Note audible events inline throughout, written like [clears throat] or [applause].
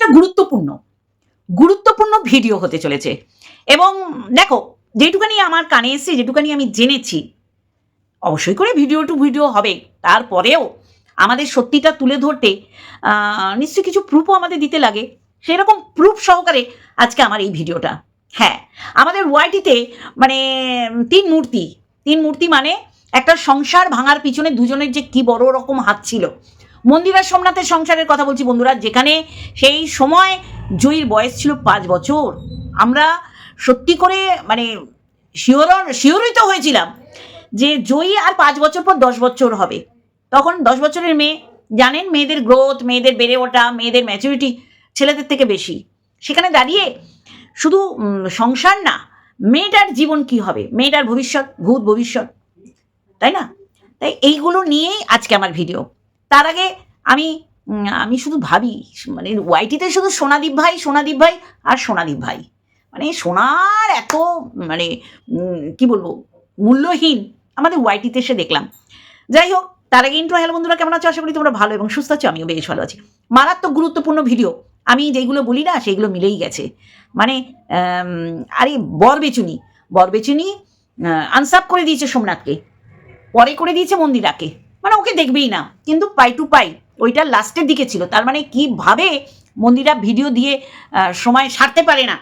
একটা গুরুত্বপূর্ণ গুরুত্বপূর্ণ ভিডিও হতে চলেছে। এবং দেখো, যেটুকানি আমার কানে এসছে, যেটুকানি আমি জেনেছি, অবশ্যই করে ভিডিও টু ভিডিও হবে। তারপরেও আমাদের সত্যিটা তুলে ধরতে নিশ্চয়ই কিছু প্রুফও আমাদের দিতে লাগে। সেরকম প্রুফ সহকারে আজকে আমার এই ভিডিওটা হ্যাঁ আমাদের ওয়াইটিতে মানে তিন মূর্তি। তিন মূর্তি মানে একটা সংসার ভাঙার পিছনে দুজনের যে কি বড় রকম হাত ছিল। মন্দিরা সোমনাথের সংসারের কথা বলছি বন্ধুরা, যেখানে সেই সময় জয়ীর বয়স ছিল পাঁচ বছর। আমরা সত্যি করে মানে শিওর শিওরিত হয়েছিলাম যে জয়ী আর পাঁচ বছর পর দশ বছর হবে। তখন দশ বছরের মেয়ে, জানেন? মেয়েদের গ্রোথ মেয়েদের বেড়ে ওঠা, মেয়েদের ম্যাচুরিটি ছেলেদের থেকে বেশি। সেখানে দাঁড়িয়ে শুধু সংসার না, মেয়েটার জীবন কি হবে? মেয়েটার ভবিষ্যৎ, ভূত ভবিষ্যৎ। তাই না? তাই এইগুলো নিয়েই আজকে আমার ভিডিও তার আগে আমি আমি শুধু ভাবি মানে ওয়াইটিতে শুধু সোনাদীপ ভাই সোনাদীপ ভাই আর সোনাদীপ ভাই। মানে সোনার এত মানে কি বলব, মূল্যহীন আমাদের ওয়াইটিতে এসে দেখলাম। যাই হোক, তার আগে ইন্ট্রো হ্যালো বন্ধুরা, কেমন আছো? আশা করি তোমরা ভালো এবং সুস্থ আছো, আমিও বেশ ভালো আছি। মারাত্মক গুরুত্বপূর্ণ ভিডিও আমি যেগুলো বলি না, সেগুলো মিলেই গেছে। মানে আরে বর বেচুনি বর বেচুনি আনসাপ করে দিয়েছে সোমনাথকে। পরে করে দিয়েছে মন্দিরাকে। মানে ওকে দেখবেই না। কিন্তু পাই টু পাই ওইটা লাস্টের দিকে ছিল। তার মানে কীভাবে মন্দিরা ভিডিও দিয়ে সময় সারতে পারে না।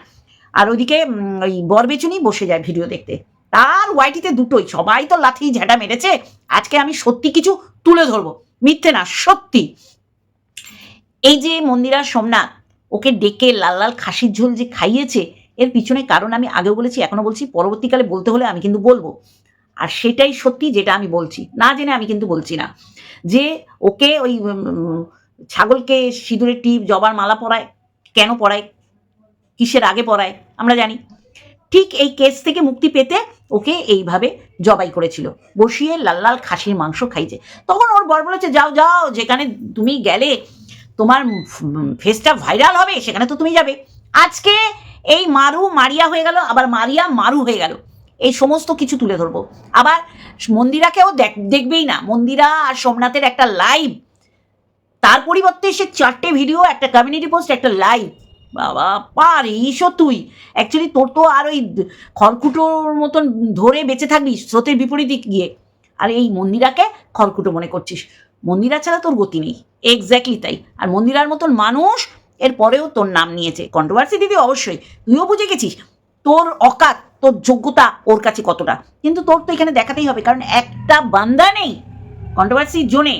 আর ওইদিকে ওই বরবেচুনি বসে যায় ভিডিও দেখতে। তার ওয়াইটিতে দুটোই। সবাই তো লাথি ঝাঁটা মেরেছে। আজকে আমি সত্যি কিছু তুলে ধরবো। মিথ্যে না, সত্যি। এই যে মন্দিরা সোমনাথ, ওকে ডেকে লাল লাল খাসির ঝোল যে খাইয়েছে, এর পিছনে কারণ আমি আগেও বলেছি, এখনও বলছি, পরবর্তীকালে বলতে হলে আমি কিন্তু বলব। আর সেটাই সত্যি যেটা আমি বলছি। না জেনে আমি কিন্তু বলছি না। যে ওকে ওই ছাগলকে সিঁদুরের টিপ, জবার মালা পরায়, কেন পরায়? কিসের আগে পরায়? আমরা জানি। ঠিক এই কেস থেকে মুক্তি পেতে ওকে এইভাবে জবাই করেছিল। বসিয়ে লাল লাল খাসির মাংস খাইছে। তখন ওর বর বলেছে, যাও যাও, যেখানে তুমি গেলে তোমার ফেসটা ভাইরাল হবে, সেখানে তো তুমি যাবে। আজকে এই মারু মারিয়া হয়ে গেল, আবার মারিয়া মারু হয়ে গেল। এই সমস্ত কিছু তুলে ধরবো। আবার মন্দিরাকেও দেখ- দেখবেই না, মন্দিরা আর সোমনাথের একটা লাইভ তার পরিবর্তে সে চারটে ভিডিও একটা কমিউনিটি পোস্ট একটা লাইভ বাবা, পার পারিস তুই। অ্যাকচুয়ালি তোর তো আর ওই খড়কুটোর মতন ধরে বেঁচে থাকবি, স্রোতের বিপরীতে গিয়ে আর এই মন্দিরাকে খড়কুটো মনে করছিস। মন্দিরা ছাড়া তোর গতি নেই। এক্স্যাক্টলি তাই। আর মন্দিরার মতন মানুষ এর পরেও তোর নাম নিয়েছে। কন্ট্রোভার্সি দিদি অবশ্যই। তুইও বুঝে গেছিস, তোর অকাত তোর যোগ্যতা ওর কাছে কতটা? কিন্তু তোর তো এখানে দেখাতেই হবে, কারণ একটা বান্দা নেই কন্ট্রোভার্সি জোনে,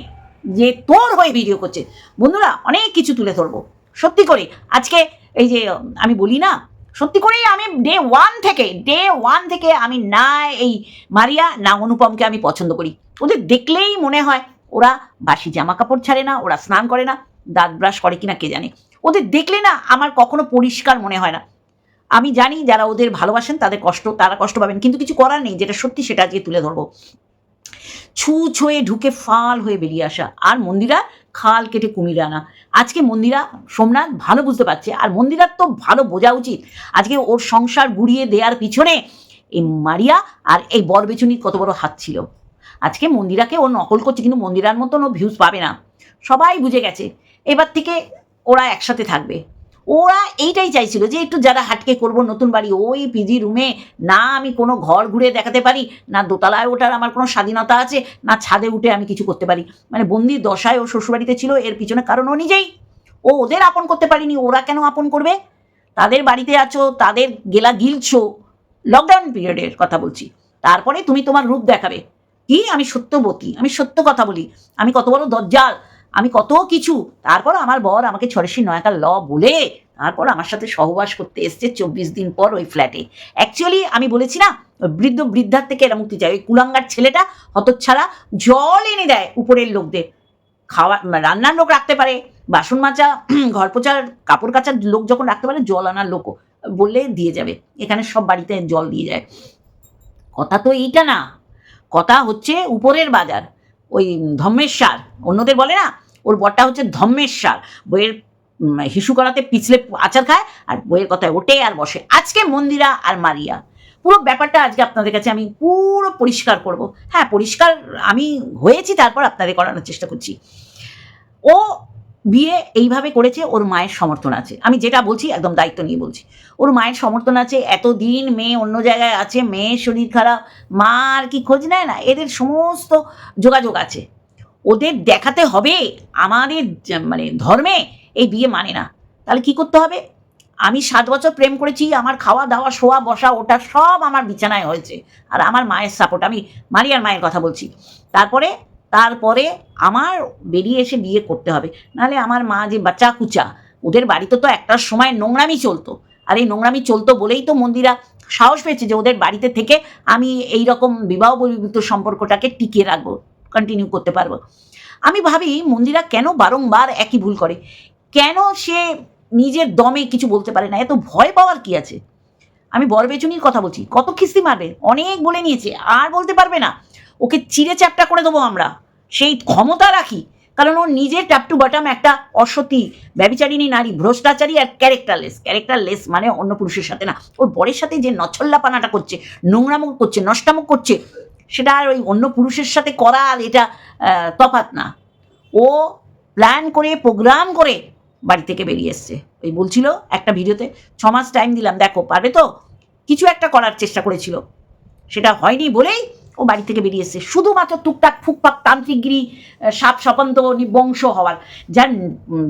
যে তোর হয়ে ভিডিও করছে। বন্ধুরা, অনেক কিছু তুলে ধরবো। সত্যি করে, আজকে এই যে, আমি বলি না, সত্যি করেই আমি ডে ওয়ান থেকে ডে ওয়ান থেকে আমি না এই মারিয়া, না অনুপমকে আমি পছন্দ করি। ওদের দেখলেই মনে হয়, ওরা বাসি জামা কাপড় ছাড়ে না, ওরা স্নান করে না, দাঁত ব্রাশ করে কিনা কে জানে। ওদের দেখলে না আমার কখনো পরিষ্কার মনে হয় না। আমি জানি যারা ওদের ভালোবাসেন, তাদের কষ্ট, তারা কষ্ট পাবেন। কিন্তু কিছু করার নেই, যেটা সত্যি সেটা আজকে তুলে ধরবো। ছু ছুঁয়ে ঢুকে ফাল হয়ে বেরিয়ে আসা। আর মন্দিরা, খাল কেটে কুমির আনা। আজকে মন্দিরা, সোমনাথ ভালো বুঝতে পারছে। আর মন্দিরার তো ভালো বোঝা উচিত। আজকে ওর সংসার গুড়িয়ে দেওয়ার পিছনে এই মারিয়া আর এই বরবেচুনির কত বড় হাত ছিল। আজকে মন্দিরাকে ও নকল করছে, কিন্তু মন্দিরার মতন ও ভিউজ পাবে না। সবাই বুঝে গেছে। এবার থেকে ওরা একসাথে থাকবে। ওরা এইটাই চাইছিল যে একটু যারা হাটকে করব নতুন বাড়ি, ওই পিজি রুমে না আমি কোনো ঘর ঘুরে দেখাতে পারি, না দোতলায় ওঠার আমার কোনো স্বাধীনতা আছে, না ছাদে উঠে আমি কিছু করতে পারি। মানে বন্দি দশায় ও শ্বশুরবাড়িতে ছিল, এর পিছনে কারণ ও নিজেই ও ওদের আপন করতে পারিনি, ওরা কেন আপন করবে? তাদের বাড়িতে আছো, তাদের গেলা গিলছো লকডাউন পিরিয়ডের কথা বলছি। তারপরে তুমি তোমার রূপ দেখাবে। কি? আমি সত্যবতী, আমি সত্য কথা বলি। আমি কত বড় দজ্জাল আমি কত কিছু। তারপর আমার বর আমাকে ছড়েশি নয়াকার ল বলে তারপর আমার সাথে সহবাস করতে এসছে চব্বিশ দিন পর ওই ফ্ল্যাটে অ্যাকচুয়ালি আমি বলেছি না, বৃদ্ধ বৃদ্ধার থেকে এরা মুক্তি চাই। ওই কুলাঙ্গার ছেলেটা হতচ্ছাড়া জল এনে দেয় উপরের লোকদের। খাওয়া, রান্নার লোক রাখতে পারে, বাসন মাজা, [clears throat] ঘর পোছার, কাপড় কাচার লোক যখন রাখতে পারে, জল আনার লোকও বললে দিয়ে যাবে। এখানে সব বাড়িতে জল দিয়ে যায়। কথা তো এইটা না। কথা হচ্ছে উপরের বাজার। ওই ধম্মেশ্বর, অন্যদের বলে না, ওর বরটা হচ্ছে ধম্মেশ্বর। বইয়ের হিসু করাতে পিছলে আচার খায়, আর বইয়ের কথায় ওঠে আর বসে। আজকে মন্দিরা আর মারিয়া। পুরো ব্যাপারটা আজকে আপনাদের কাছে আমি পুরো পরিষ্কার করব। হ্যাঁ পরিষ্কার আমি হয়েছি, তারপর আপনাদের করানোর চেষ্টা করছি। ও বিয়ে এইভাবে করেছে, ওর মায়ের সমর্থন আছে। আমি যেটা বলছি একদম দায়িত্ব নিয়ে বলছি। ওর মায়ের সমর্থন আছে, এতদিন মেয়ে অন্য জায়গায় আছে, মেয়ের শরীর খারাপ, মা আর কি খোঁজ নেয় না, এদের সমস্ত যোগাযোগ আছে। ওদের দেখাতে হবে আমাদের মানে ধর্মে এই বিয়ে মানে না। তাহলে কি করতে হবে? আমি সাত বছর প্রেম করেছি, আমার খাওয়া দাওয়া, শোয়া, বসা ওটা সব আমার বিছানায় হয়েছে। আর আমার মায়ের সাপোর্ট আমি মারিয়ার মায়ের কথা বলছি। তারপরে তারপরে আমার বেরিয়ে এসে বিয়ে করতে হবে। নাহলে আমার মা যে বাচ্চা কুচা ওদের বাড়িতে তো একটা সময় নোংরামি চলতো। আর এই নোংরামি চলতো বলেই তো মন্দিরা সাহস পেয়েছে যে ওদের বাড়িতে থেকে আমি এই রকম বিবাহ বহির্ভূত সম্পর্কটাকে টিকিয়ে রাখব কন্টিনিউ করতে পারব। আমি ভাবি, মন্দিরা কেন বারংবার একই ভুল করে? কেন সে নিজের দমে কিছু বলতে পারে না? এত ভয় পাওয়ার কি আছে? আমি বরবেচুনির কথা বলছি। কত খিস্তি মারবে? অনেক বলে নিয়েছে, আর বলতে পারবে না। ওকে চিড়ে চ্যাপটা করে দেবো আমরা। সেই ক্ষমতা রাখি। কারণ ও নিজে ট্যাপ টু বাটাম একটা অসতী, ব্যবিচারিণী নারী, ভ্রষ্টাচারী আর ক্যারেক্টারলেস। ক্যারেক্টারলেস মানে অন্য পুরুষের সাথে না। ওর বরের সাথে যে নছল্লাপানাটা করছে নোংরামো করছে নষ্টামো করছে, সেটা আর ওই অন্য পুরুষের সাথে করা আর এটা তফাৎ না। ও প্ল্যান করে প্রোগ্রাম করে বাড়ি থেকে বেরিয়ে এসছে। ওই বলছিল একটা ভিডিওতে, ছ মাস টাইম দিলাম, দেখো, পারবে তো? কিছু একটা করার চেষ্টা করেছিল। সেটা হয়নি বলেই ও বাড়ি থেকে বেরিয়ে এসছে। শুধুমাত্র টুকটাক ফুকপাক তান্ত্রিকগিরি সাপ সপন্ত নিবংশ হওয়ার। যার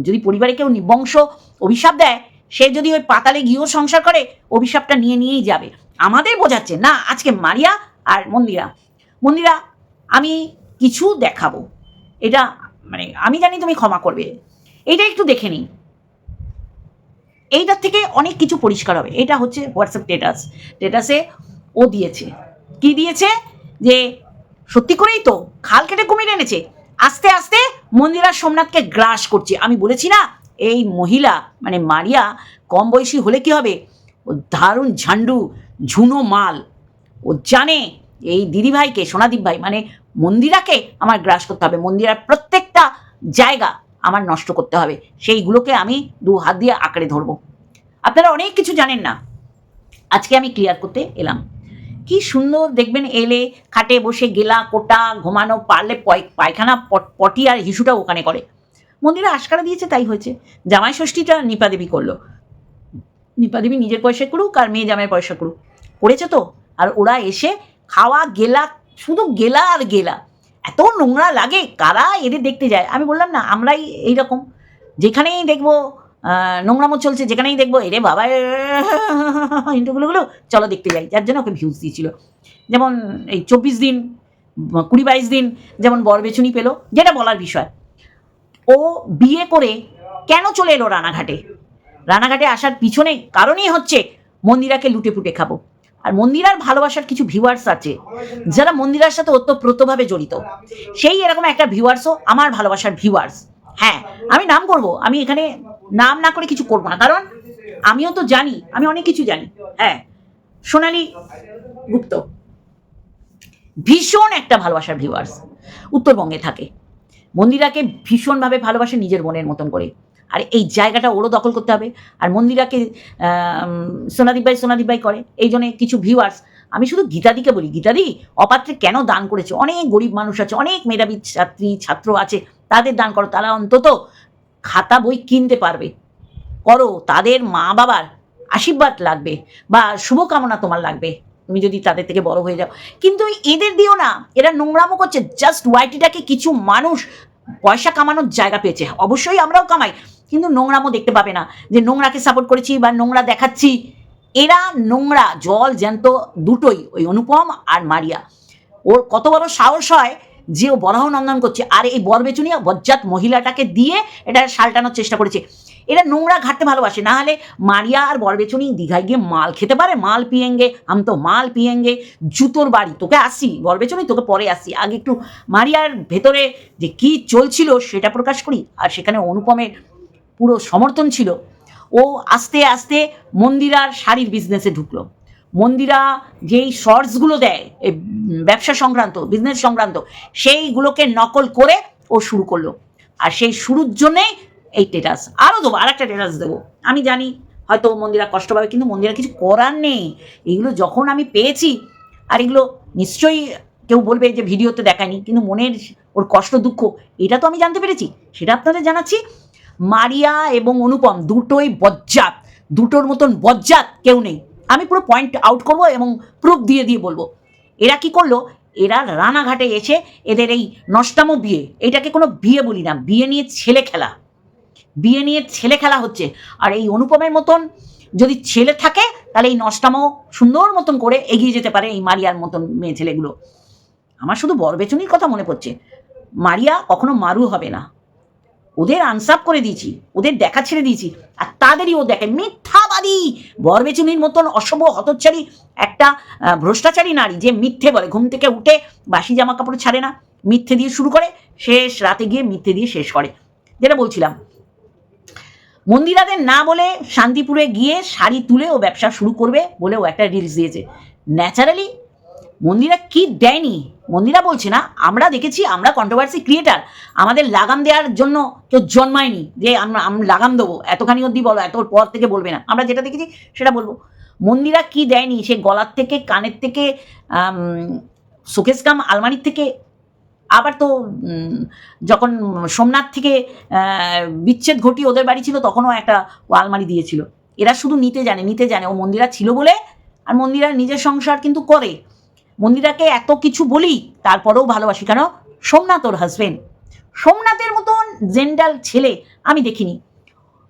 যদি পরিবারে কেউ নিবংশ অভিশাপ দেয়, সে যদি ওই পাতালে গিয়েও সংসার করে, অভিশাপটা নিয়ে নিয়েই যাবে। আমাদের বোঝাচ্ছে, না, আজকে মারিয়া আর মন্দিরা। মন্দিরা, আমি কিছু দেখাবো। এটা মানে আমি জানি তুমি ক্ষমা করবে। এইটা একটু দেখে নিই। এইটার থেকে অনেক কিছু পরিষ্কার হবে। এটা হচ্ছে হোয়াটসঅ্যাপ স্টেটাস স্টেটাসে ও দিয়েছে। কি দিয়েছে? যে সত্যি করেই তো খাল কেটে কুমির এনেছে। আস্তে আস্তে মন্দিরা সোমনাথকে গ্রাস করছে। আমি বলেছি না, এই মহিলা মানে মারিয়া, কম বয়সী হলে কি হবে? ও দারুণ ঝান্ডু, ঝুনো মাল। ও জানে এই দিদিভাইকে সোনাদীপ ভাই মানে মন্দিরাকে আমার গ্রাস করতে হবে। মন্দিরার প্রত্যেকটা জায়গা আমার নষ্ট করতে হবে। সেইগুলোকে আমি দু হাত দিয়ে আঁকড়ে ধরবো। আপনারা অনেক কিছু জানেন না। আজকে আমি ক্লিয়ার করতে এলাম। কি সুন্দর দেখবেন এলে খাটে বসে গেলা কোটা ঘুমানো, পারলে পয়- পায়খানা পট- আর হিসুটা ওখানে করে। মন্দিরে আশকারা দিয়েছে, তাই হয়েছে। জামাই ষষ্ঠীটা নিপা দেবী করল। নিপা দেবী নিজের পয়সা করুক আর মেয়ে জামাইয়ের পয়সা করুক। করেছে তো। আর ওরা এসে খাওয়া গেলা, শুধু গেলা আর গেলা। এত নোংরা লাগে, কারা এদের দেখতে যায়? আমি বললাম, না, আমরাই এইরকম। যেখানেই দেখব নোংরামো চলছে, যেখানেই দেখব, এরে বাবা ইন্টুগুলো চলো দেখতে যাই। যার জন্য ওকে ভিউজ দিয়েছিল। যেমন এই চব্বিশ দিন কুড়ি বাইশ দিন, যেমন বর বেছুনি পেল। যেটা বলার বিষয়, ও বিয়ে করে কেন চলে এলো রানাঘাটে? রানাঘাটে আসার পিছনে কারণই হচ্ছে মন্দিরাকে লুটে পুটে খাব। আর মন্দিরার ভালোবাসার কিছু ভিউয়ার্স আছে, যারা মন্দিরার সাথে ওতপ্রোতভাবে জড়িত। সেই এরকম একটা ভিউয়ার্সও আমার ভালোবাসার ভিউয়ার্স হ্যাঁ আমি নাম করব। আমি এখানে নাম না করে কিছু করব না। কারণ আমিও তো জানি, আমি অনেক কিছু জানি। হ্যাঁ সোনালি গুপ্ত। ভীষণ একটা ভালোবাসার ভিউয়ার্স উত্তরবঙ্গে থাকে। মন্দিরাকে ভীষণভাবে ভালোবাসে নিজের বোনের মতন করে। আর এই জায়গাটা ওরও দখল করতে হবে। আর মন্দিরাকে সোনাদীপ ভাই সোনাদীপ ভাই করে। এই জন্য কিছু ভিউয়ার্স আমি শুধু গীতাদিকে বলি। গীতাদি অপাত্রে কেন দান করেছে? অনেক গরিব মানুষ আছে, অনেক মেধাবী ছাত্রী, ছাত্র আছে। তাদের দান করো। তারা অন্তত খাতা বই কিনতে পারবে। করো, তাদের মা বাবার আশীর্বাদ লাগবে বা শুভকামনা তোমার লাগবে। তুমি যদি তাদের থেকে বড় হয়ে যাও। কিন্তু এদের দিও না, এরা নোংরামো করছে। জাস্ট ওয়াইটিটাকে কিছু মানুষ পয়সা কামানোর জায়গা পেয়েছে। অবশ্যই আমরাও কামাই, কিন্তু নোংরামো দেখতে পাবে না। যে নোংরাকে সাপোর্ট করেছি বা নোংরা দেখাচ্ছি, এরা নোংরা, জল জ্যান্ত দুটোই, ওই অনুপম আর মারিয়া। ওর কত বড় সাহস হয় যে ও বরাহ নন্দন করছে, আর এই বরবেচুনিয়া বজ্জাত মহিলাটাকে দিয়ে এটা সালটানোর চেষ্টা করেছে। এরা নোংরা ঘাটতে ভালোবাসে, না হলে মারিয়া আর বরবেচুনি দীঘায় গিয়ে মাল খেতে পারে, মাল পিয়েঙ্গে, আম তো মাল পিয়েঙ্গে, জুতোর বাড়ি, তোকে আসি বরবেচুনি তোকে পরে আসি আগে একটু মারিয়ার ভেতরে যে কি চলছিল সেটা প্রকাশ করি, আর সেখানে অনুপমের পুরো সমর্থন ছিল। ও আস্তে আস্তে মন্দিরার শাড়ির বিজনেসে ঢুকলো। মন্দিরা যেই শর্টসগুলো দেয়, এই ব্যবসা সংক্রান্ত বিজনেস সংক্রান্ত, সেইগুলোকে নকল করে ও শুরু করল। আর সেই শুরুর জন্যেই এই টেটাস আরও দেবো আর একটা টেটাস দেবো। আমি জানি, হয়তো মন্দিরা কষ্ট পাবে, কিন্তু মন্দিরা কিছু করার নেই। এগুলো যখন আমি পেয়েছি, আর এগুলো নিশ্চয়ই কেউ বলবে যে ভিডিওতে দেখায়নি, কিন্তু মনের ওর কষ্ট, দুঃখ, এটা তো আমি জানতে পেরেছি। সেটা আপনাদের জানাচ্ছি, মারিয়া এবং অনুপম, দুটোই বজ্জাত। দুটোর মতন বজ্জাত কেউ নেই। আমি পুরো পয়েন্ট আউট করব এবং প্রুফ দিয়ে দিয়ে বলব। এরা কি করল? এরা রানাঘাটে এসে এদের এই নষ্টামো বিয়ে, এটাকে কোনো বিয়ে বলি না, বিয়ে নিয়ে ছেলে খেলা। বিয়ে নিয়ে ছেলে খেলা হচ্ছে। আর এই অনুপমের মতন যদি ছেলে থাকে, তাহলে এই নষ্টামো সুন্দর মতন করে এগিয়ে যেতে পারে এই মারিয়ার মতন মেয়ে ছেলেগুলো। আমার শুধু বরবেচনির কথা মনে পড়ছে। মারিয়া কখনো মারু হবে না। ওদের আনসাপ করে দিয়েছি, ওদের দেখা ছেড়ে দিয়েছি, আর তাদেরই ও দেখে মিথ্যাবাদী, বরবেচুনির মতন অশুভ হতচ্ছারী, একটা ভ্রষ্টাচারী নারী যে মিথ্যে বলে, ঘুম থেকে উঠে বাসি জামা কাপড় ছাড়ে না, মিথ্যে দিয়ে শুরু করে, শেষ রাতে গিয়ে মিথ্যে দিয়ে শেষ করে। যেটা বলছিলাম, মন্দিরাদের না বলে শান্তিপুরে গিয়ে শাড়ি তুলে ও ব্যবসা শুরু করবে বলে ও একটা রিলস দিয়েছে। ন্যাচারালি মন্দিরা কি দেয়নি? মন্দিরা বলছে না, আমরা দেখেছি, আমরা কন্ট্রোভার্সি ক্রিয়েটার আমাদের লাগাম দেওয়ার জন্য কেউ জন্মায়নি, যে আমরা আমরা লাগাম দেবো, এতখানি অবধি বলো, এত পর থেকে বলবে না। আমরা যেটা দেখেছি, সেটা বলব। মন্দিরা কি দেয়নি? সে গলার থেকে, কানের থেকে শোকেস কাম আলমারির থেকে? আবার তো যখন সোমনাথ থেকে বিচ্ছেদ ঘটি ওদের বাড়ি ছিল, তখনও একটা আলমারি দিয়েছিল। এরা শুধু নিতে জানে নিতে জানে, ও মন্দিরা ছিল বলে, আর মন্দিরা নিজের সংসার কিন্তু করে। মন্দিরাকে এত কিছু বলি, তারপরেও ভালোবাসি কেন? সোমনাথ ওর হাজবেন্ড সোমনাথের মতন জেন্ডাল ছেলে আমি দেখিনি।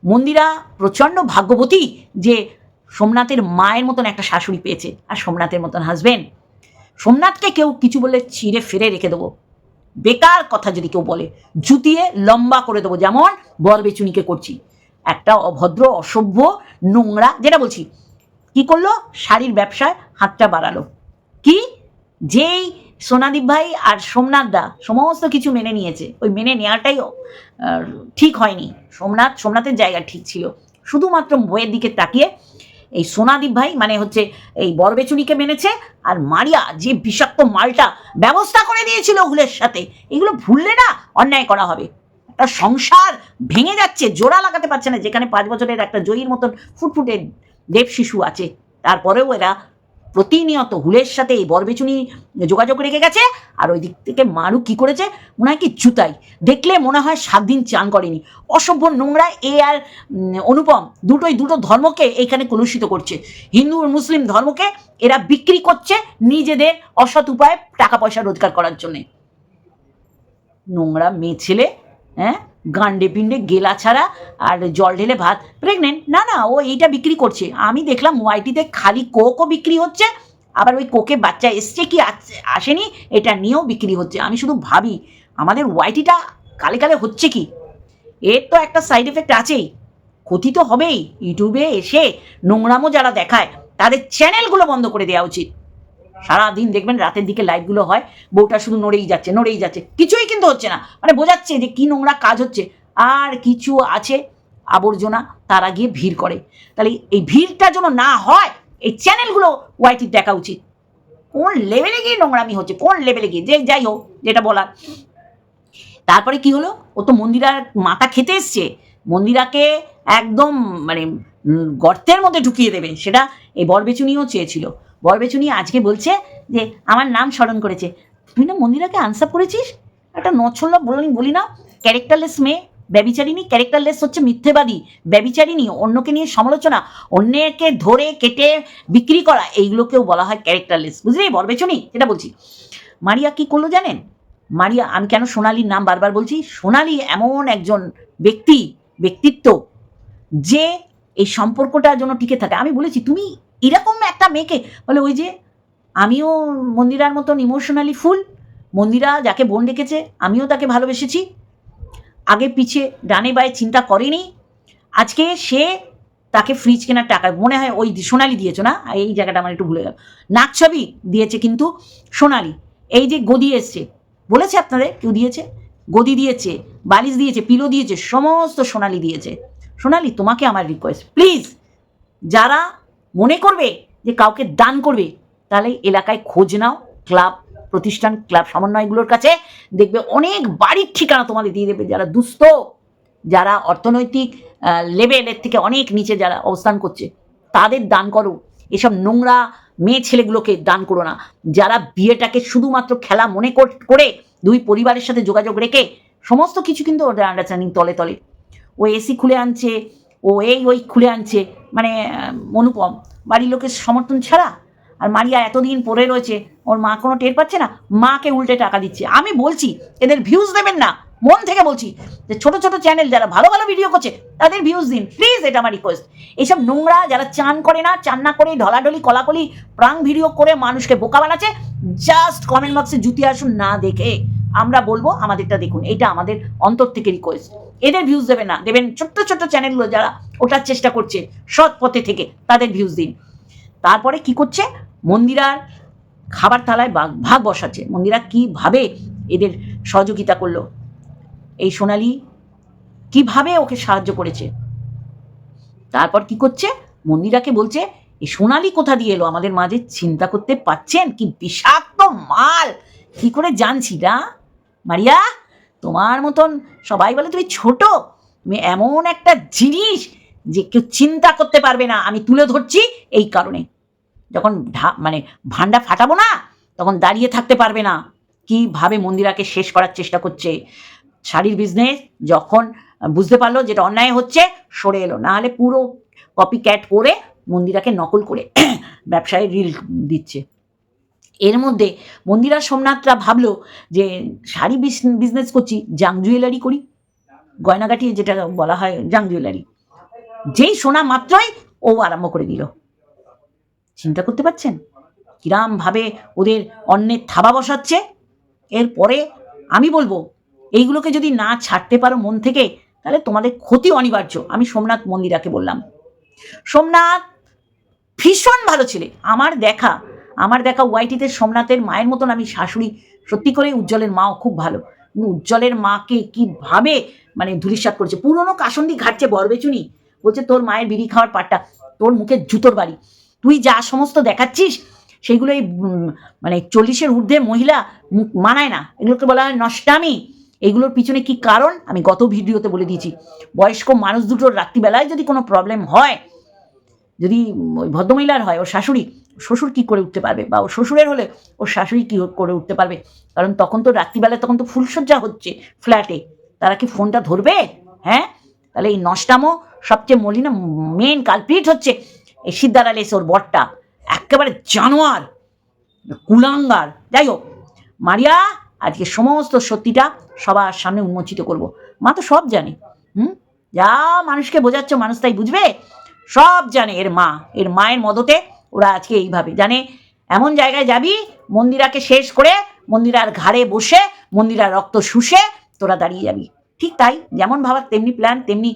মন্দিরা প্রচণ্ড ভাগ্যবতী যে সোমনাথের মায়ের মতন একটা শাশুড়ি পেয়েছে, আর সোমনাথের মতন হাজবেন্ড সোমনাথকে কেউ কিছু বলে চিড়ে ফিরে রেখে দেবো। বেকার কথা যদি কেউ বলে, জুতিয়ে লম্বা করে দেবো, যেমন বরবেচুনিকে করছি। একটা অভদ্র, অসভ্য, নোংরা, যেটা বলছি। কি করল? শাড়ির ব্যবসায় হাতটা বাড়ালো। কি? যেই সোনাদীপ ভাই আর সোমনাথ দা সমস্ত কিছু মেনে নিয়েছে, ওই মেনে নেওয়াটাই ঠিক হয়নি। সোমনাথ, সোমনাথের জায়গা ঠিক ছিল। শুধুমাত্র বইয়ের দিকে তাকিয়ে এই সোনাদীপ ভাই মানে হচ্ছে এই বরবেচুনিকে মেনেছে আর মারিয়া যে বিষাক্ত মালটা ব্যবস্থা করে দিয়েছিল হুলের সাথে, এগুলো ভুললে না অন্যায় করা হবে। একটা সংসার ভেঙে যাচ্ছে, জোড়া লাগাতে পারছে না। যেখানে পাঁচ বছরের একটা জয়ীর মতন ফুটফুটে দেব শিশু আছে, তারপরেও এরা প্রতিনিয়ত হুলের সাথে এই বরবেচুনি যোগাযোগ রেখে গেছে, আর ওই দিক থেকে মারু কি করেছে? মনে হয় কি জুতাই। দেখলে মনে হয় সাত দিন চান করেনি। অসভ্য নোংরা এ আর অনুপম দুটোই দুটো ধর্মকে এইখানে কলুষিত করছে। হিন্দু আর মুসলিম ধর্মকে এরা বিক্রি করছে নিজেদের অসৎ উপায়ে টাকা পয়সা রোজগার করার জন্যে। নোংরা মেয়ে ছেলে হ্যাঁ? গান্ডে পিণ্ডে গেলা ছাড়া আর জল ঢেলে ভাত। প্রেগনেন্ট না না, ও এইটা বিক্রি করছে। আমি দেখলাম ওয়াইটিতে খালি কোকও বিক্রি হচ্ছে, আবার ওই কোকে বাচ্চা এসছে কি আস- আসেনি, এটা নিয়েও বিক্রি হচ্ছে। আমি শুধু ভাবি, আমাদের ওয়াইটিটা কালে কালে হচ্ছে কি? এর তো একটা সাইড এফেক্ট আছেই। ক্ষতি তো হবেই, ইউটিউবে এসে নোংরামো যারা দেখায়, তাদের চ্যানেলগুলো বন্ধ করে দেওয়া উচিত। সারাদিন দেখবেন রাতের দিকে লাইভগুলো হয়, বউটা শুধু নড়েই যাচ্ছে নড়েই যাচ্ছে, কিছুই কিন্তু হচ্ছে না। মানে বোঝাচ্ছে যে কি নোংরা কাজ হচ্ছে। আর কিছু আছে আবর্জনা, তারা গিয়ে ভিড় করে। তাহলে এই ভিড়টা যেন না হয়, এই চ্যানেলগুলো ওয়াইটির দেখা উচিত। কোন লেভেলে গিয়ে নোংরামি হচ্ছে, কোন লেভেলে গিয়ে, যে যাই হোক, যেটা বলার। তারপরে কি হলো? ও তো মন্দিরার মাথা খেতে এসছে। মন্দিরাকে একদম মানে গর্তের মধ্যে ঢুকিয়ে দেবে। সেটা এই বরবেচুনিও চেয়েছিল। বরবেচুনি আজকে বলছে যে, আমার নাম স্মরণ করেছে। তুই না মন্দিরাকে আনসার করেছিস? একটা নছল্লা বলি বলি না ক্যারেক্টারলেস মেয়ে ব্যবিচারিনী ক্যারেক্টারলেস হচ্ছে মিথ্যেবাদী ব্যবিচারিনী অন্যকে নিয়ে সমালোচনা, অন্যকে ধরে কেটে বিক্রি করা, এইগুলোকেও বলা হয় ক্যারেক্টারলেস বুঝলি বরবেচুনি? যেটা বলছি। মারিয়া কি করল জানেন? মারিয়া, আমি কেন সোনালির নাম বারবার বলছি? সোনালি এমন একজন ব্যক্তি, ব্যক্তিত্ব, যে এই সম্পর্কটার জন্য টিকে থাকে। আমি বলেছি, তুমি এরকম একটা মেয়েকে, বলে ওই যে আমিও মন্দিরার মতন ইমোশনালি ফুল মন্দিরা যাকে বোন ডেকেছে, আমিও তাকে ভালোবেসেছি। আগে পিছে ডানে বায়ে চিন্তা করেনি। আজকে সে তাকে ফ্রিজ কেনার টাকা, মনে হয় ওই সোনালি দিয়েছ না? এই জায়গাটা আমার একটু ভুলে গেল। নাক ছবি দিয়েছে কিন্তু সোনালি। এই যে গদি এসছে, বলেছে আপনাদের কেউ দিয়েছে? গদি দিয়েছে, বালিশ দিয়েছে পিলো দিয়েছে, সমস্ত সোনালি দিয়েছে। সোনালি, তোমাকে আমার রিকোয়েস্ট প্লিজ যারা মনে করবে যে কাউকে দান করবে, তাহলে এলাকায় খোঁজ নাও, ক্লাব, প্রতিষ্ঠান, ক্লাব সমন্বয়গুলোর কাছে। দেখবে অনেক বাড়ির ঠিকানা তোমাদের দিয়ে দেবে যারা দুস্থ, যারা অর্থনৈতিক লেভেলের থেকে অনেক নিচে যারা অবস্থান করছে, তাদের দান করো। এসব নোংরা মেয়ে ছেলেগুলোকে দান করো না। যারা বিয়েটাকে শুধুমাত্র খেলা মনে কর- দুই পরিবারের সাথে যোগাযোগ রেখে, সমস্ত কিছু কিন্তু ওদের আন্ডারস্ট্যান্ডিং তলে তলে। ও এসি খুলে আনছে ও এই ওই খুলে আনছে মানে অনুপম। বাড়ির লোকের সমর্থন ছাড়া আর মারিয়া এতদিন পড়ে রয়েছে, ওর মা কোনো টের পাচ্ছে না? মাকে উল্টে টাকা দিচ্ছে। আমি বলছি, এদের ভিউজ দেবেন না। মন থেকে বলছি যে ছোট ছোট চ্যানেল যারা ভালো ভালো ভিডিও করছে, তাদের ভিউজ দিন। প্লিজ এটা আমার রিকোয়েস্ট এইসব নোংরা যারা চান করে না, চান না করে ঢলাঢলি, কলাকলি প্রাং ভিডিও করে মানুষকে বোকা বানাচ্ছে জাস্ট কমেন্ট বক্সে জুতি আসুন না দেখে। আমরা বলব আমাদেরটা দেখুন এটা আমাদের অন্তর থেকে রিকোয়েস্ট এদের ভিউজ দেবেন না, দেবেন ছোট্ট ছোট্ট চ্যানেলগুলো যারা ওঠার চেষ্টা করছে সৎ পথে থেকে, তাদের ভিউজ দিন। তারপরে কি করছে? মন্দিরার খাবার থালায় ভাগ ভাগ বসাচ্ছে। মন্দিরা কীভাবে এদের সহযোগিতা করল? এই সোনালি কীভাবে ওকে সাহায্য করেছে? তারপর কি করছে? মন্দিরাকে বলছে এই সোনালি কোথা দিয়ে এলো? আমাদের মাঝে চিন্তা করতে পাচ্ছেন কি বিষাক্ত মাল! কি করে জানছি না মারিয়া, তোমার মতন সবাই বলে তুমি ছোট, তুমি এমন একটা জিনিস যে কেউ চিন্তা করতে পারবে না, আমি তুলে ধরছি এই কারণে। যখন মানে ভান্ডা ফাটাবো না, তখন দাঁড়িয়ে থাকতে পারবে না। কীভাবে মন্দিরাকে শেষ করার চেষ্টা করছে? শাড়ির বিজনেস যখন বুঝতে পারল যেটা অন্যায় হচ্ছে, সরে এলো। না হলে পুরো কপি ক্যাট করে মন্দিরাকে নকল করে ব্যবসায় রিল দিচ্ছে। এর মধ্যে মন্দিরা সোমনাথরা ভাবলো যে শাড়ি বিজনেস করছি জাং জুয়েলারি করি। গয়নাগাটি যেটা বলা হয় জাং জুয়েলারি যেই সোনা মাত্রই ও আরম্ভ করে দিল। চিন্তা করতে পারছেন? কিরাম ভাবে ওদের অন্যের থাবা বসাচ্ছে। এরপরে আমি বলব, এইগুলোকে যদি না ছাড়তে পারো মন থেকে, তাহলে তোমাদের ক্ষতি অনিবার্য। আমি সোমনাথ মন্দিরাকে বললাম। সোমনাথ ভীষণ ভালো ছেলে। আমার দেখা আমার দেখা ওয়াইটিতে সোমনাথের মায়ের মতন আমি শাশুড়ি। সত্যি করে উজ্জ্বলের মাও খুব ভালো। উজ্জ্বলের মাকে কীভাবে মানে ধুলিসাত করছে? পুরনো কাসন্দি ঘাটছে বরবেচুনি। বলছে, তোর মায়ের বিড়ি খাওয়ার পাটটা, তোর মুখে জুতোর বাড়ি। তুই যা সমস্ত দেখাচ্ছিস, সেইগুলো এই মানে চল্লিশের ঊর্ধ্বে মহিলা মানায় না। এগুলোকে বলা হয় নষ্টামি। এগুলোর পিছনে কি কারণ? আমি গত ভিডিওতে বলে দিয়েছি। বয়স্ক মানুষ দুটোর রাত্রিবেলায় যদি কোনো প্রবলেম হয়, যদি ওই ভদ্রমহিলার হয়, ওর শাশুড়ি শ্বশুর কি করে উঠতে পারবে? বা ওর শ্বশুরের হলে ওর শাশুড়ি কী করে উঠতে পারবে? কারণ তখন তো রাত্রিবেলায় তখন তো ফুলসজ্জা হচ্ছে ফ্ল্যাটে তারা কি ফোনটা ধরবে? হ্যাঁ? তাহলে এই নষ্টামো সবচেয়ে মলিনা মেন কালপিট হচ্ছে এই সিদ্ধার আলী ওর বরটা। একেবারে জানোয়ার, কুলাঙ্গার। যাই হোক, মারিয়া, আজকে সমস্ত সত্যিটা সবার সামনে উন্মোচিত করব। মা তো সব জানে, হুম? যা মানুষকে বোঝাচ্ছ মানুষ তাই বুঝবে? সব জানে এর মা। এর মায়ের মদতে ওরা আজকে এইভাবে। জানে? এমন জায়গায় যাবি, মন্দিরাকে শেষ করে মন্দিরার ঘাড়ে বসে মন্দিরার রক্ত শুষে তোরা দাঁড়িয়ে যাবি। ঠিক তাই, যেমন ভাবার তেমনি প্ল্যান তেমনি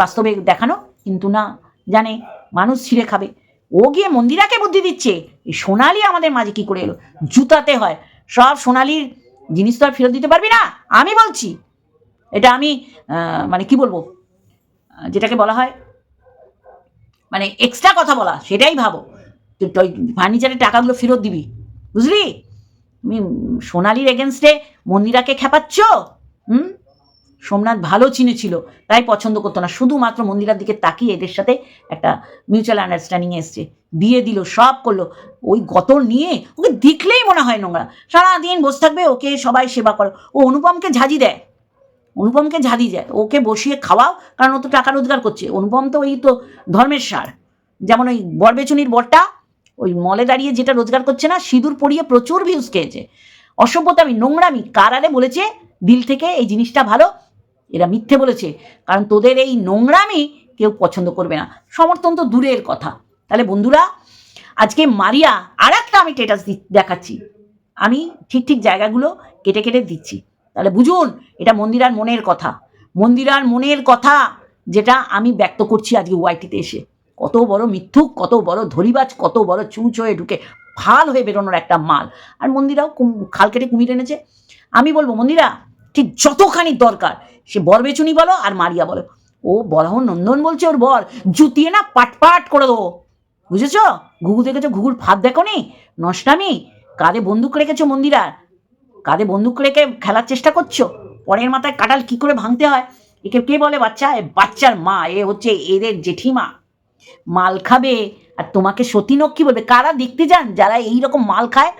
বাস্তবে দেখানো। কিন্তু না, জানে? মানুষ ছিঁড়ে খাবে। ও গিয়ে মন্দিরাকে বুদ্ধি দিচ্ছে। এই সোনালি আমাদের মাঝে কি করে এলো? জুতাতে হয়। সব সোনালির জিনিস তো আর ফেরত দিতে পারবি না। আমি বলছি, এটা আমি মানে কি বলব? যেটাকে বলা হয় মানে এক্সট্রা কথা বলা, সেটাই ভাবো। ফার্নিচারের টাকাগুলো ফেরত দিবি, বুঝলি? তুমি সোনালির এগেনস্টে মন্দিরাকে খেপাচ্ছ? হুম? সোমনাথ ভালো চিনেছিল, তাই পছন্দ করতো না। শুধুমাত্র মন্দিরার দিকে তাকিয়ে এদের সাথে একটা মিউচুয়াল আন্ডারস্ট্যান্ডিং এসছে। বিয়ে দিল, সব করল। ওই গত নিয়ে ওকে দেখলেই মনে হয় নোংরা। সারাদিন বসে থাকবে, ওকে সবাই সেবা করে। ও অনুপমকে ঝাঁজি দেয়। অনুপমকে ঝাঁদি যায় ওকে বসিয়ে খাওয়াও, কারণ ও তো টাকা রোজগার করছে। অনুপম তো ওই তো ধর্মের সার। যেমন ওই বরবেচুনির বরটা ওই মলে দাঁড়িয়ে যেটা রোজগার করছে না, সিঁদুর পরিয়ে প্রচুর ভিউজ খেয়েছে। অসভ্যতামি নোংরামি কারালে বলেছে, দিল থেকে এই জিনিসটা ভালো, এরা মিথ্যে বলেছে। কারণ তোদের এই নোংরামি কেউ পছন্দ করবে না। সমর্থন তো দূরের কথা। তাহলে বন্ধুরা, আজকে মারিয়া আর একটা আমি টেটাস দেখাচ্ছি। আমি ঠিক ঠিক জায়গাগুলো কেটে কেটে দিচ্ছি। তাহলে বুঝুন, এটা মন্দিরার মনের কথা। মন্দিরার মনের কথা যেটা আমি ব্যক্ত করছি আজকে ওয়াইটিতে এসে। কত বড় মিথ্যুক, কত বড় ধরিবাজ, কত বড় চুঁচ হয়ে ঢুকে ফাল হয়ে বেরোনোর একটা মাল। আর মন্দিরাও খাল কেটে কুমির এনেছে। আমি বলব, মন্দিরা, ঠিক যতখানি দরকার, সে বর বেচুনি বলো আর মারিয়া বলো। ও বরাহ নন্দন বলছে ওর বর, জুতিয়ে না পাট পাট করে দেবো। বুঝেছ? ঘুঘু দেখেছ, ঘুঘুর ফাঁদ দেখো নি নষ্টামি? কাঁধে বন্দুক রেখেছো মন্দিরার কাঁধে বন্দুক রেখে খেলার চেষ্টা করছ? পরের মাথায় কাটাল কি করে ভাঙতে হয়? একে কে বলে বাচ্চা? বাচ্চার মা, এ হচ্ছে এদের জেঠিমা। মাল খাবে আর তোমাকে সতীনক কি বলবে, কারা দেখতে যান? যারা এই রকম মাল খায়,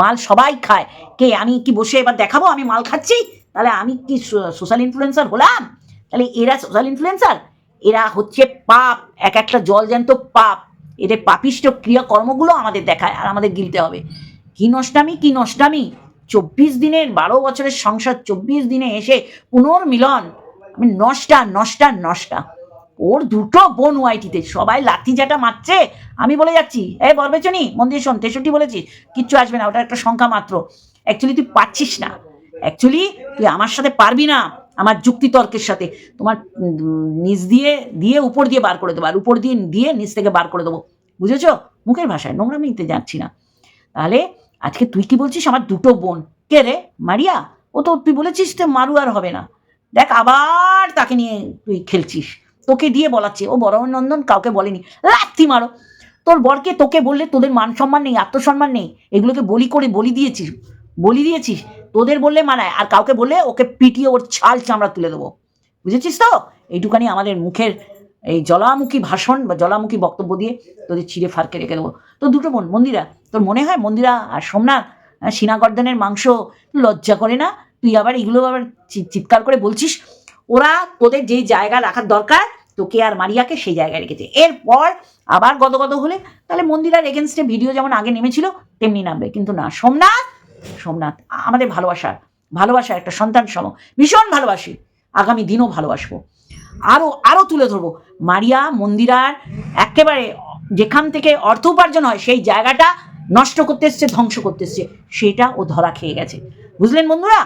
মাল সবাই খায়। কে, আমি কি বসে এবার দেখাবো? আমি মাল খাচ্ছি? তাহলে আমি কি সোশ্যাল ইনফ্লুয়েন্সার হলাম? তাহলে এরা সোশ্যাল ইনফ্লুয়েন্সার এরা হচ্ছে পাপ, এক একটা জল জ্যান্ত পাপ। এদের পাপিষ্ট ক্রিয়াকর্মগুলো আমাদের দেখায় আর আমাদের গিলতে হবে। কি নষ্টামি কি নষ্টামি? চব্বিশ দিনের, বারো বছরের সংসার চব্বিশ দিনে এসে পুনর্মিলন। আমি নষ্টা নষ্টা নষ্টা। ওর দুটো বোন ওয়াইটিতে, সবাই লাথি জাটা মারছে। আমি বলে যাচ্ছি, এ, বরবেচনি, মন্দির শোন, তেষট্টি বলেছি, কিচ্ছু আসবে না, ওটা একটা সংখ্যা মাত্র। অ্যাকচুয়ালি তুই পাচ্ছিস না। অ্যাকচুয়ালি তুই আমার সাথে পারবি না, আমার যুক্তিতর্কের সাথে। তোমার নিচ দিয়ে দিয়ে উপর দিয়ে বার করে দেবো, আর উপর দিয়ে দিয়ে নিচ থেকে বার করে দেবো। বুঝেছ? মুখের ভাষায় নোংরামিতে যাচ্ছি না। তাহলে, আজকে তুই কি বলছিস? আমার দুটো বোন। কে রে? মারিয়া? ও তো, তুই বলেছিস তো মারু আর হবে না। দেখ, আবার তাকে নিয়ে তুই খেলছিস। তোকে দিয়ে বলাচ্ছে। ও বড় নন্দন কাউকে বলেনি। লাথি মারো। তোর বরকে তোকে বললে তোদের মান সম্মান নেই আত্মসম্মান নেই। এগুলোকে বলি করে বলি দিয়েছিস। বলি দিয়েছিস। তোদের বললে মানায়। আর কাউকে বললে ওকে পিটিয়ে ওর ছাল চামড়া তুলে দেবো। বুঝেছিস তো? এইটুখানি আমাদের মুখের এই জলামুখী ভাষণ বা জলামুখী বক্তব্য দিয়ে তোদের চিড়ে ফারকে রেখে দেবো। তো দুটো বোন মন্দিরা তোর মনে হয় মন্দিরা আর সোমনাথ আহ, সিনাগর্দনের মাংস লজ্জা করে না? তুই আবার এগুলো আবার চিৎকার করে বলছিস? ওরা তোদের যেই জায়গা রাখার দরকার, তোকে আর মারিয়াকে সেই জায়গায় রেখেছে। এরপর আবার গদগদ হলে, তাহলে মন্দিরার এগেনস্টে ভিডিও যেমন আগে নেমেছিল, তেমনি নামবে। কিন্তু না, সোমনাথ সোমনাথ, আমাদের ভালোবাসার ভালোবাসার একটা সন্তান সম, ভীষণ ভালোবাসি। আগামী দিনও ভালোবাসবো। আরও আরও তুলে ধরবো। মারিয়া, মন্দিরার, একেবারে যেখান থেকে অর্থ উপার্জন হয়, সেই জায়গাটা নষ্ট করতে এসছে, ধ্বংস করতে এসছে, সেটা ও ধরা খেয়ে গেছে। বুঝলেন বন্ধুরা?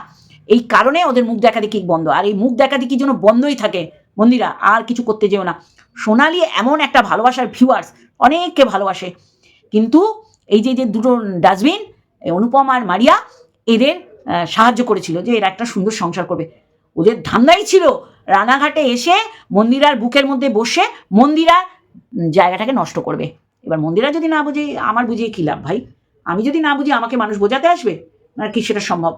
এই কারণে ওদের মুখ দেখা দেখি বন্ধ। আর এই মুখ দেখা দেখি যেন বন্ধই থাকে। মন্দিরা আর কিছু করতে যেও না। সোনালি এমন একটা ভালোবাসার ভিউয়ার্স অনেককে ভালোবাসে। কিন্তু এই যে যে দুটো ডাস্টবিন অনুপম আর মারিয়া, এদের সাহায্য করেছিল যে এরা একটা সুন্দর সংসার করবে। ওদের ধান্দাই ছিল রানাঘাটে এসে মন্দিরার বুকের মধ্যে বসে মন্দিরা জায়গাটাকে নষ্ট করবে। এবার মন্দিরা যদি না বুঝে, আমার বুঝিয়ে কী লাভ ভাই? আমি যদি না বুঝি, আমাকে মানুষ বোঝাতে আসবে? না কি সেটা সম্ভব?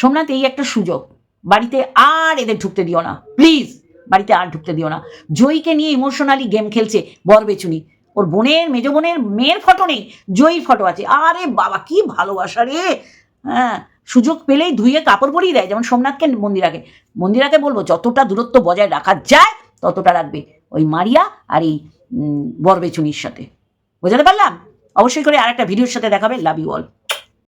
সোমনাথ, এই একটা সুযোগ। বাড়িতে আর এদের ঢুকতে দিও না। প্লিজ, বাড়িতে আর ঢুকতে দিও না। জয়ীকে নিয়ে ইমোশনালি গেম খেলছে বরবেচুনি। ওর বোনের, মেজ বোনের, মেয়ের ফটো নেই, জয়ীর ফটো আছে। আরে বাবা, কি ভালোবাসা রে! হ্যাঁ সুযোগ পেলেই ধুয়ে কাপড় পরিয়ে দেয়। যেমন সোমনাথকে মন্দিরাকে মন্দিরাকে বলব, যতটা দূরত্ব বজায় রাখা যায়, ততটা রাখবে ওই মারিয়া আর এই বরবেচুনির সাথে। বোঝাতে পারলাম? অবশ্যই করে আর একটা ভিডিওর সাথে দেখাবে। Love you all